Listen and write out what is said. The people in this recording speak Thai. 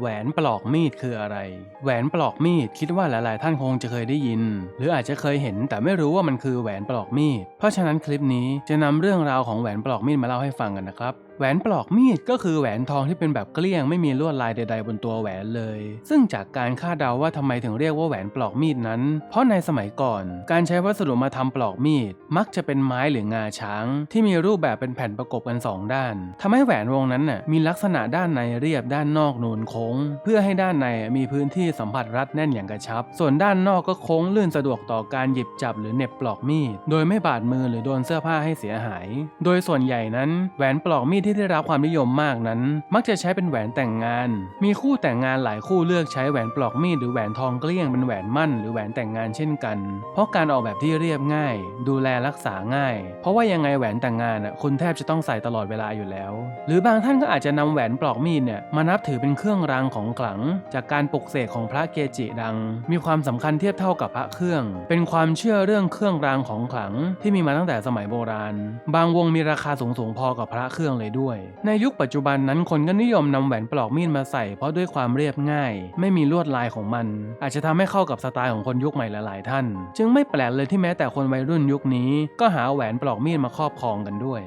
แหวนปลอกมีดคืออะไร แหวนปลอกมีดคิดว่าหลาย ๆ ท่านคงจะเคยได้ยิน หรืออาจจะเคยเห็นแต่ไม่รู้ว่ามันคือแหวนปลอกมีด เพราะฉะนั้นคลิปนี้จะนำเรื่องราวของแหวนปลอกมีดมาเล่าให้ฟังกันนะครับ แหวนปลอกมีดก็คือแหวนทองที่เป็นแบบเกลี้ยงไม่มีลวดลายใด ๆ บนตัวแหวนเลย ซึ่งจากการคาดเดาว่าทำไมถึงเรียกว่าแหวนปลอกมีดนั้น เพราะในสมัยก่อน การใช้วัสดุมาทำปลอกมีด มักจะเป็นไม้หรืองาช้าง ที่มีรูปแบบเป็นแผ่นประกบกันสองด้านทำให้แหวนวงนั้นน่ะมีลักษณะด้านในเรียบด้านนอกนูนโค้ง เพื่อให้ด้านในมีพื้นที่สัมผัสรัดแน่นอย่างกระชับ ส่วนด้านนอกก็โค้งลื่นสะดวกต่อการหยิบจับหรือเหน็บปลอกมีด โดยไม่บาดมือหรือโดนเสื้อผ้าให้เสียหาย โดยส่วนใหญ่นั้นแหวนปลอกมีดที่ได้รับความนิยมมากนั้น มักจะใช้เป็นแหวนแต่งงาน มีคู่แต่งงานหลายคู่เลือกใช้แหวนปลอกมีดหรือแหวนทองเกลี้ยงเป็นแหวนมั่นหรือแหวนแต่งงานเช่นกัน เพราะการออกแบบที่เรียบง่าย ดูแลรักษาง่าย เพราะว่ายังไงแหวนแต่งงานอะคุณแทบจะต้องใส่ตลอดเวลาอยู่แล้ว หรือบางท่านก็อาจจะนำแหวนปลอกมีดเนี่ยมานับถือเป็นเครื่องรางของขลัง จากการปลุกเสกของพระเกจิดัง มีความสำคัญเทียบเท่ากับพระเครื่อง เป็นความเชื่อเรื่องเครื่องรางของขลังที่มีมาตั้งแต่สมัยโบราณ บางวงมีราคาสูงสูงๆพอกับพระเครื่องเลยด้วยในยุคปัจจุบันนั้นคนก็นิยมนำแหวนปลอกมีดมาใส่เพราะด้วยความเรียบง่าย ไม่มีลวดลายของมัน อาจจะทำให้เข้ากับสไตล์ของคนยุคใหม่หลายๆ ท่าน จึงไม่แปลกเลยที่แม้แต่คนวัยรุ่นยุคนี้ ก็หาแหวนปลอกมีดมาครอบครองกันด้วย